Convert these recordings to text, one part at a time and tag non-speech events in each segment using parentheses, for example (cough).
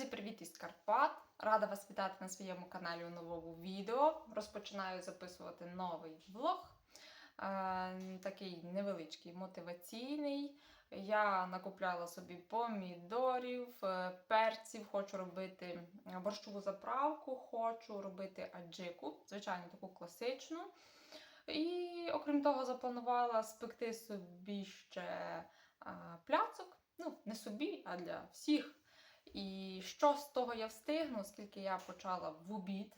Друзі, привіт із Карпат! Рада вас вітати на своєму каналі у новому відео. Розпочинаю записувати новий влог. Е, такий невеличкий, мотиваційний. Я накупляла собі помідорів, е, перців, хочу робити борщову заправку, хочу робити аджику, звичайно, таку класичну. І окрім того, запланувала спекти собі ще е, пляцок. Ну, не собі, а для всіх. І що з того я встигну, оскільки я почала в обід,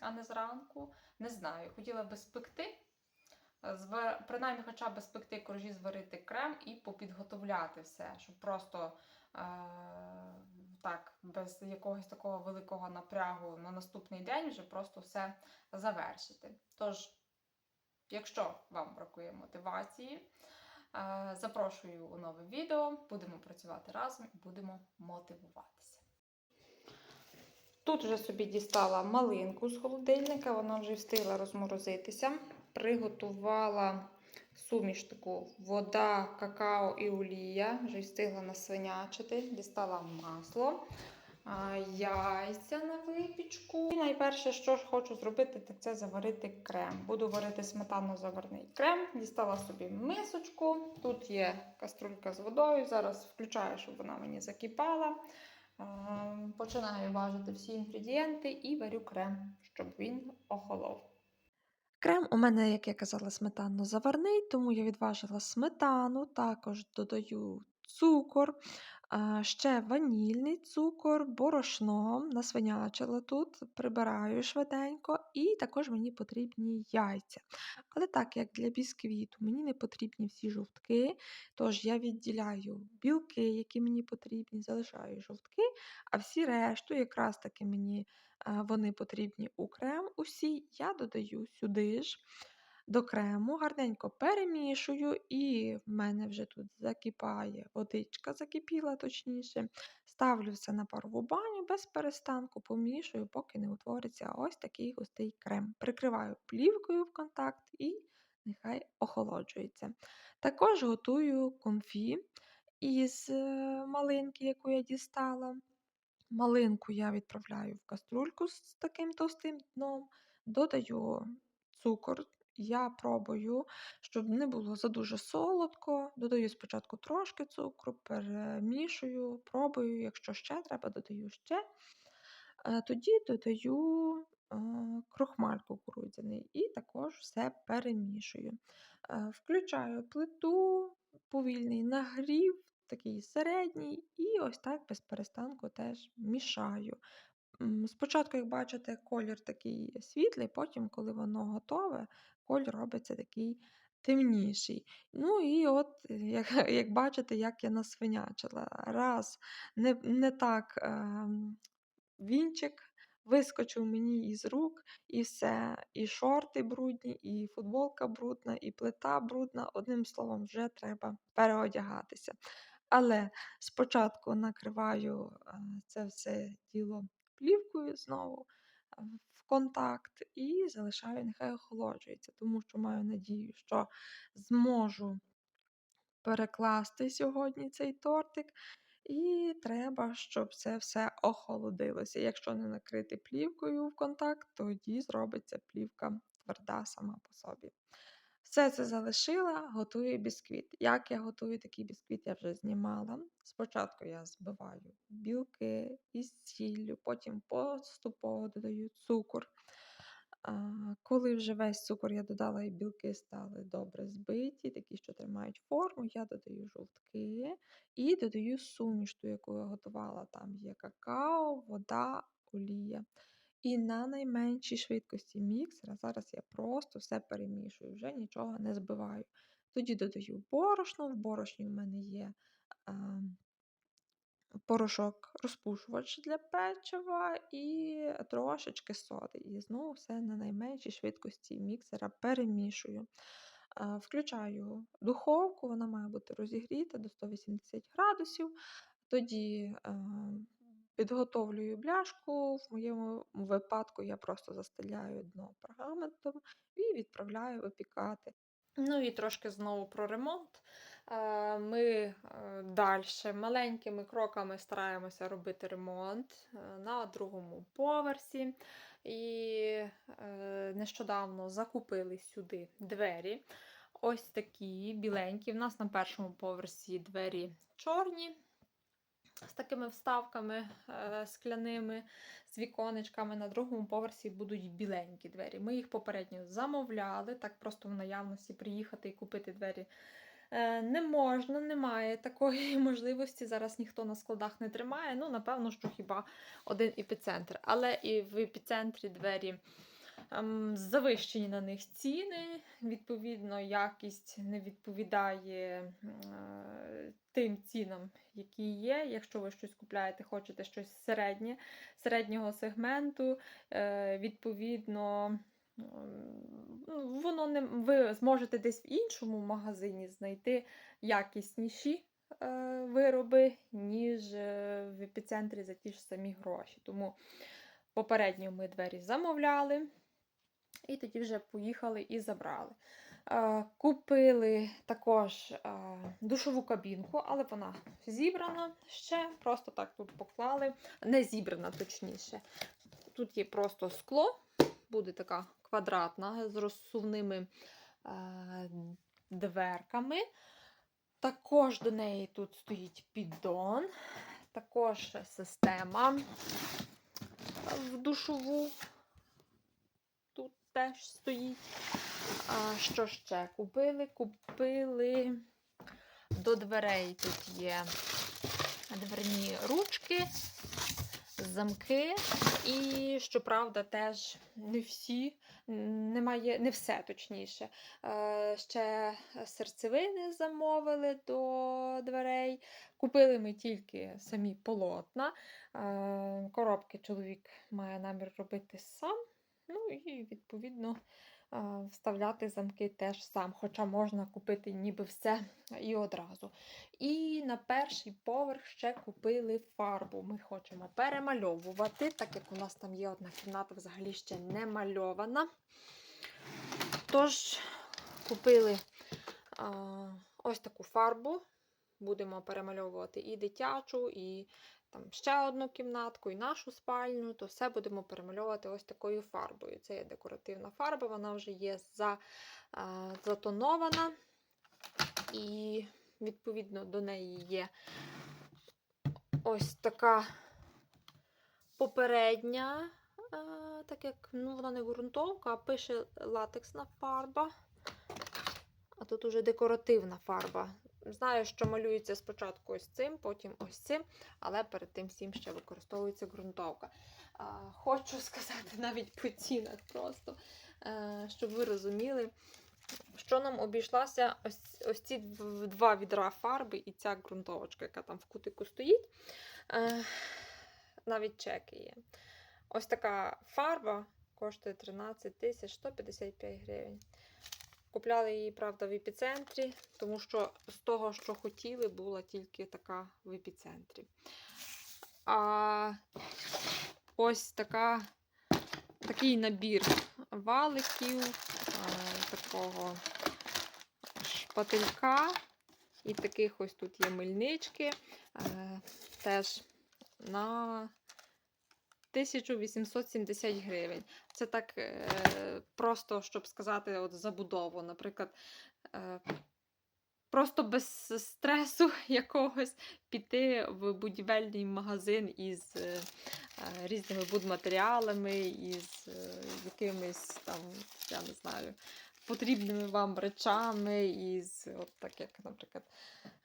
а не зранку, не знаю. Хотіла би спекти, звар... принаймні, хоча б спекти коржі, зварити крем і попідготовляти все, щоб просто е... так, без якогось такого великого напрягу на наступний день вже просто все завершити. Тож, якщо вам бракує мотивації, Запрошую у нове відео, будемо працювати разом і будемо мотивуватися. Тут вже собі дістала малинку з холодильника, вона вже встигла розморозитися. Приготувала суміш таку вода, какао і олія. Вже встигла насвинячити, дістала масло яйця на випічку. І найперше, що ж хочу зробити, так це заварити крем. Буду варити сметанно-заварний крем. Дістала собі мисочку. Тут є каструлька з водою. Зараз включаю, щоб вона мені закипала. Починаю важити всі інгредієнти і варю крем, щоб він охолов. Крем у мене, як я казала, сметанно-заварний, тому я відважила сметану, також додаю цукор, ще ванільний цукор, борошно насвинячила тут, прибираю швиденько, і також мені потрібні яйця. Але так як для бісквіту мені не потрібні всі жовтки, тож я відділяю білки, які мені потрібні, залишаю жовтки, а всі решту, якраз таки мені вони потрібні у крем, усі я додаю сюди ж до крему, гарненько перемішую, і в мене вже тут закипає водичка, закипіла точніше. Ставлю все на парову баню без перестанку, помішую, поки не утвориться ось такий густий крем. Прикриваю плівкою в контакт і нехай охолоджується. Також готую конфі із е, малинки, яку я дістала. Малинку я відправляю в каструльку з таким товстим дном, додаю цукор я пробую, щоб не було задуже солодко. Додаю спочатку трошки цукру, перемішую, пробую, якщо ще треба, додаю ще. Е, тоді додаю е, крохмаль кукурудзяний і також все перемішую. Е, включаю плиту, повільний нагрів, такий середній, і ось так без перестанку теж мішаю. Спочатку, як бачите, колір такий світлий, потім, коли воно готове, колір робиться такий темніший. Ну і от, як (laughs) як бачите, як я насвинячила. Раз, не не так е, вінчик вискочив мені із рук, і все. І шорти брудні, і футболка брудна, і плита брудна. Одним словом, вже треба переодягатися. Але спочатку накриваю е, це все діло плівкою знову контакт і залишаю, нехай охолоджується, тому що маю надію, що зможу перекласти сьогодні цей тортик. І треба, щоб це все охолодилося. Якщо не накрити плівкою в контакт, тоді зробиться плівка тверда сама по собі. Все це залишила, готую бісквіт. Як я готую такий бісквіт, я вже знімала. Спочатку я збиваю білки із сіллю, потім поступово додаю цукор. Коли вже весь цукор я додала і білки стали добре збиті, такі, що тримають форму, я додаю жовтки і додаю суміш, ту, яку я готувала. Там є какао, вода, олія. І на найменшій швидкості міксера зараз я просто все перемішую, вже нічого не збиваю. Тоді додаю борошно, в борошні в мене є а, порошок розпушувач для печива і трошечки соди. І знову все на найменшій швидкості міксера перемішую. А, включаю духовку, вона має бути розігріта до 180 градусів. Тоді а, Підготовлюю бляшку, в моєму випадку я просто застеляю дно пергаментом і відправляю випікати. Ну і трошки знову про ремонт. Е, Ми далі маленькими кроками стараємося робити ремонт е, на другому поверсі. І е, нещодавно закупили сюди двері. Ось такі біленькі. У нас на першому поверсі двері чорні з такими вставками е, скляними, з віконечками. На другому поверсі будуть біленькі двері. Ми їх попередньо замовляли, так просто в наявності приїхати і купити двері. е, Не можна, немає такої (laughs) можливості. Зараз ніхто на складах не тримає. Ну, напевно, що хіба один епіцентр. Але і в епіцентрі двері завищені на них ціни. Відповідно, якість не відповідає е, тим цінам, які є. Якщо ви щось купляєте, хочете щось середнє, середнього сегменту, е, відповідно. ну, Воно не ви зможете десь в іншому магазині знайти якісніші е, вироби, ніж е, в епіцентрі за ті ж самі гроші. Тому попередньо ми двері замовляли, і тоді вже поїхали і забрали. Е, Купили також е, душову кабінку, але вона зібрана ще, просто так тут поклали. Не зібрана, точніше. Тут є просто скло, буде така квадратна з розсувними е, дверками. Також до неї тут стоїть піддон, також система в душову. Теж стоїть. А, що ще купили? Купили до дверей. Тут є дверні ручки, замки. І, щоправда, теж не всі, немає, не все точніше. Е, ще серцевини замовили до дверей. Купили ми тільки самі полотна. Е, коробки чоловік має намір робити сам. Ну і відповідно вставляти замки теж сам, хоча можна купити ніби все і одразу. І на перший поверх ще купили фарбу. Ми хочемо перемальовувати, так як у нас там є одна кімната, взагалі ще не мальована. Тож купили а, ось таку фарбу. Будемо перемальовувати і дитячу, і там ще одну кімнатку, і нашу спальню, то все будемо перемальовувати ось такою фарбою. Це є декоративна фарба, вона вже є за, а, затонована, і відповідно до неї є ось така попередня, а, так як ну, вона не ґрунтовка, а пише латексна фарба. А тут уже декоративна фарба. Знаю, що малюється спочатку ось цим, потім ось цим, але перед тим всім ще використовується ґрунтовка. Хочу сказати навіть по цінах просто, е, щоб ви розуміли, що нам обійшлася ось, ось ці два відра фарби і ця ґрунтовочка, яка там в кутику стоїть. Е, навіть чеки є. Ось така фарба коштує 13 155 гривень. Купляли її, правда, в епіцентрі, тому що з того, що хотіли, була тільки така в епіцентрі. А ось така, такий набір валиків, е, такого шпателька. І таких ось тут є мильнички. е, Теж на 1870 гривень. Це так е, просто, щоб сказати, от забудову. Наприклад, е, просто без стресу (laughs) якогось піти в будівельний магазин із е, е, різними будматеріалами, із е, якимись там, я не знаю, потрібними вам речами, із, от так як, наприклад,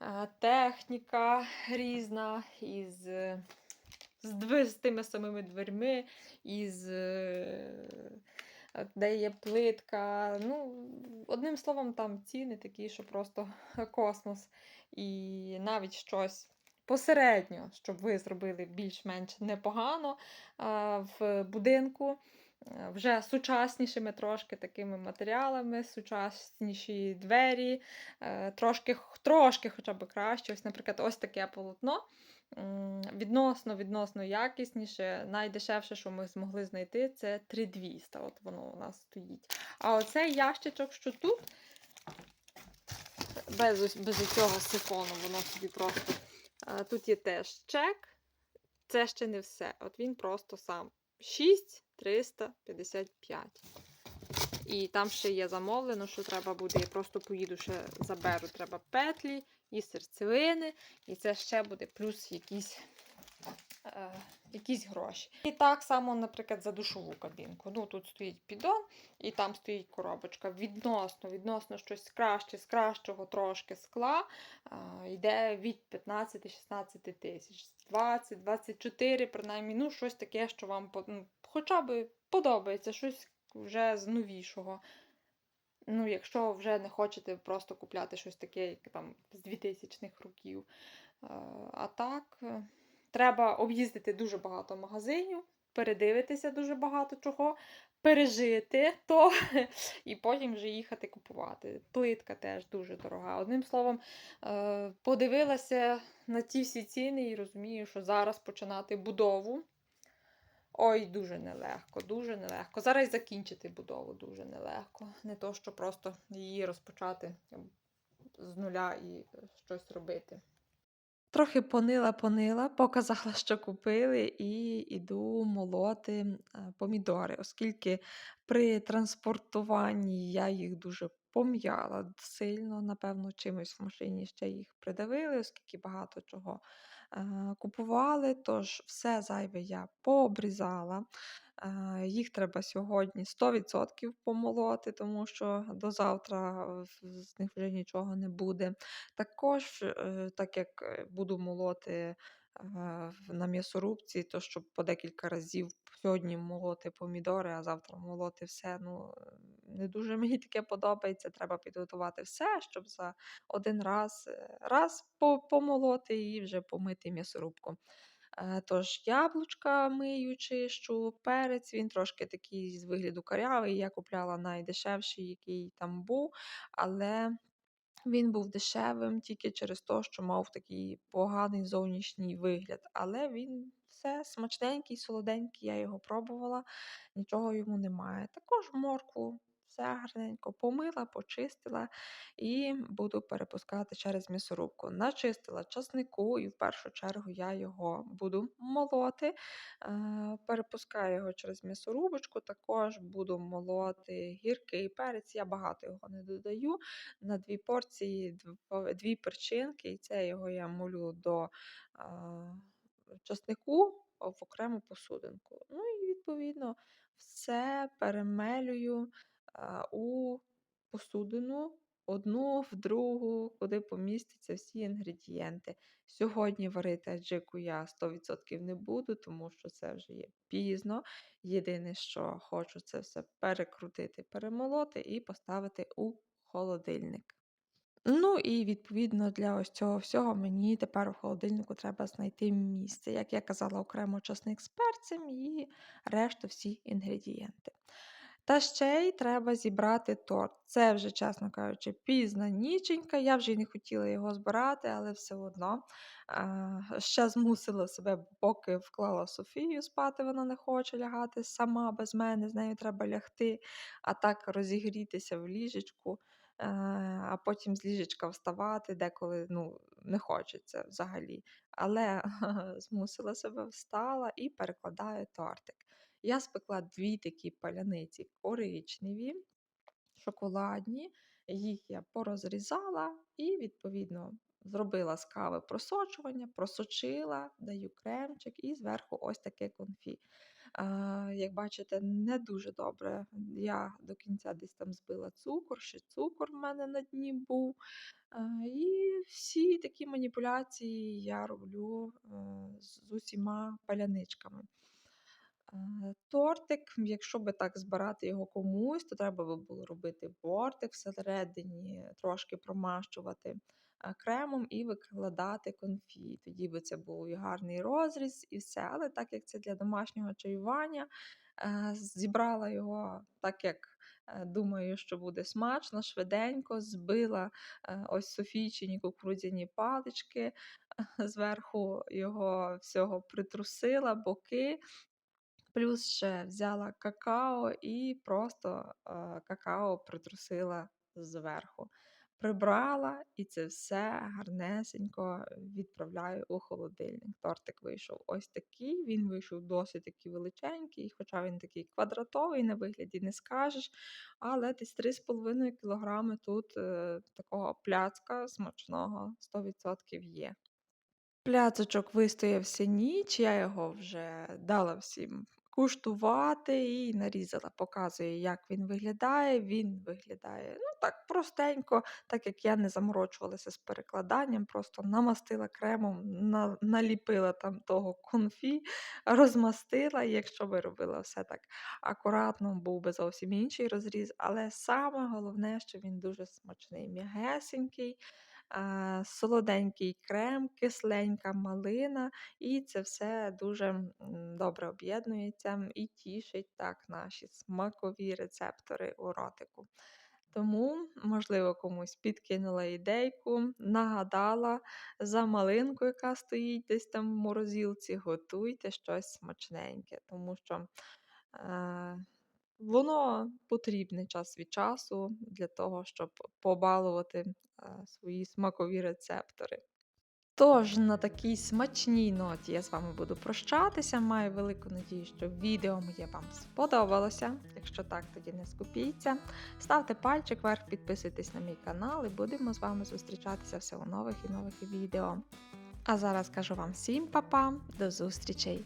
е, техніка різна, із. е, з, з тими самими дверми, із е, де є плитка. Ну, одним словом, там ціни такі, що просто (laughs) космос. І навіть щось посередньо, щоб ви зробили більш-менш непогано в будинку. Е, Вже сучаснішими трошки такими матеріалами, сучасніші двері, е, трошки, трошки хоча б краще. Ось, наприклад, ось таке полотно відносно відносно якісніше. Найдешевше, що ми змогли знайти, це 3200. От воно у нас стоїть. А оцей ящичок, що тут, без, без цього сифону, воно собі просто. Е, Тут є теж чек. Це ще не все. От він просто сам 6355. І там ще є замовлено, що треба буде. Я просто поїду ще заберу. Треба петлі і серцевини. І це ще буде плюс якісь, е, якісь гроші. І так само, наприклад, за душову кабінку. Ну, тут стоїть піддон, і там стоїть коробочка. Відносно, відносно щось краще, з кращого трошки скла. е, йде від 15-16 тисяч. 20, 24, принаймні, ну, щось таке, що вам ну, хоча б подобається, щось вже з новішого. Ну, якщо вже не хочете просто купляти щось таке, як там з 2000-х років. Е, А так, е, треба об'їздити дуже багато магазинів, передивитися дуже багато чого, пережити то, (laughs) і потім вже їхати купувати. Плитка теж дуже дорога. Одним словом, е, подивилася на ті всі ціни і розумію, що зараз починати будову. Ой, дуже нелегко, дуже нелегко. Зараз закінчити будову дуже нелегко. Не то, що просто її розпочати з нуля і щось робити. Трохи понила, понила, показала, що купили, і іду молоти е, помідори, оскільки при транспортуванні я їх дуже пом'яла сильно, напевно, чимось в машині ще їх придавили, оскільки багато чого е, купували. Тож все зайве я пообрізала. Е, Їх треба сьогодні 100% помолоти, тому що до завтра з них вже нічого не буде. Також, е, так як е, буду молоти на м'ясорубці, то щоб по декілька разів сьогодні молоти помідори, а завтра молоти все. Ну, е, не дуже (laughs) мені таке подобається. Треба підготувати все, щоб за один раз, е, раз помолоти і вже помити м'ясорубку. Е, Тож яблучка мию, чищу, перець, він трошки такий з вигляду карявий. Я купляла найдешевший, який там був, але він був дешевим тільки через те, що мав такий поганий зовнішній вигляд. Але він все смачненький, солоденький, я його пробувала, нічого йому немає. Також моркву. Все гарненько помила, почистила і буду перепускати через м'ясорубку. Начистила часнику, і в першу чергу я його буду молоти. Е, Перепускаю його через м'ясорубочку, також буду молоти гіркий перець. Я багато його не додаю. На дві порції дві перчинки, і це його я молю до часнику в окрему посудинку. Ну і відповідно все перемелюю у посудину. Одну в другу, куди помістяться всі інгредієнти. Сьогодні варити аджику я 100% не буду, тому що це вже є пізно. Єдине, що хочу, це все перекрутити, перемолоти і поставити у холодильник. Ну і відповідно для ось цього всього мені тепер у холодильнику треба знайти місце. Як я казала, окремо часник з перцем і решту всі інгредієнти. Та ще й треба зібрати торт. Це вже, чесно кажучи, пізна ніченька. Я вже й не хотіла його збирати, але все одно а, ще змусила себе, поки вклала Софію спати, вона не хоче лягати сама без мене, з нею треба лягти, а так розігрітися в ліжечку, е, а потім з ліжечка вставати, деколи ну, не хочеться взагалі. Але (laughs) змусила себе встала і перекладаю тортик. Я спекла дві такі паляниці коричневі, шоколадні. Їх я порозрізала і, відповідно, зробила з кави просочування, просочила, даю кремчик і зверху ось таке конфі. Як бачите, не дуже добре. Я до кінця десь там збила цукор, ще цукор в мене на дні був. І всі такі маніпуляції я роблю е, з усіма паляничками. Е, Тортик, якщо би так збирати його комусь, то треба би було робити бортик всередині, трошки промащувати е, кремом і викладати конфі. Тоді би це був і гарний розріз, і все. Але так як це для домашнього чаювання, е, зібрала його так, як думаю, що буде смачно, швиденько, збила ось Софійчині кукурудзяні палички, зверху його всього притрусила, боки. Плюс ще взяла какао і просто какао притрусила зверху. прибрала і це все гарнесенько відправляю у холодильник. Тортик вийшов ось такий, він вийшов досить такий величенький, хоча він такий квадратовий на вигляді не скажеш, але десь 3,5 кг тут е, такого пляцка смачного 100% є. Пляцочок вистоявся ніч, я його вже дала всім куштувати і нарізала. Показую, як він виглядає. Він виглядає ну так простенько, так як я не заморочувалася з перекладанням, просто намастила кремом, на, наліпила там того конфі, (laughs) розмастила. Якщо би робила все так акуратно, був би зовсім інший розріз. Але саме головне, що він дуже смачний, м'ягесенький солоденький крем, кисленька малина, і це все дуже добре об'єднується і тішить так наші смакові рецептори у ротику. Тому, можливо, комусь підкинула ідейку, нагадала за малинку, яка стоїть десь там в морозилці, готуйте щось смачненьке, тому що е, воно потрібне час від часу для того, щоб побалувати е, свої смакові рецептори. Тож, на такій смачній ноті я з вами буду прощатися. Маю велику надію, що відео моє вам сподобалося. Якщо так, тоді не скупіться. Ставте пальчик вверх, підписуйтесь на мій канал і будемо з вами зустрічатися все у нових і нових відео. А зараз кажу вам всім па-па, до зустрічей!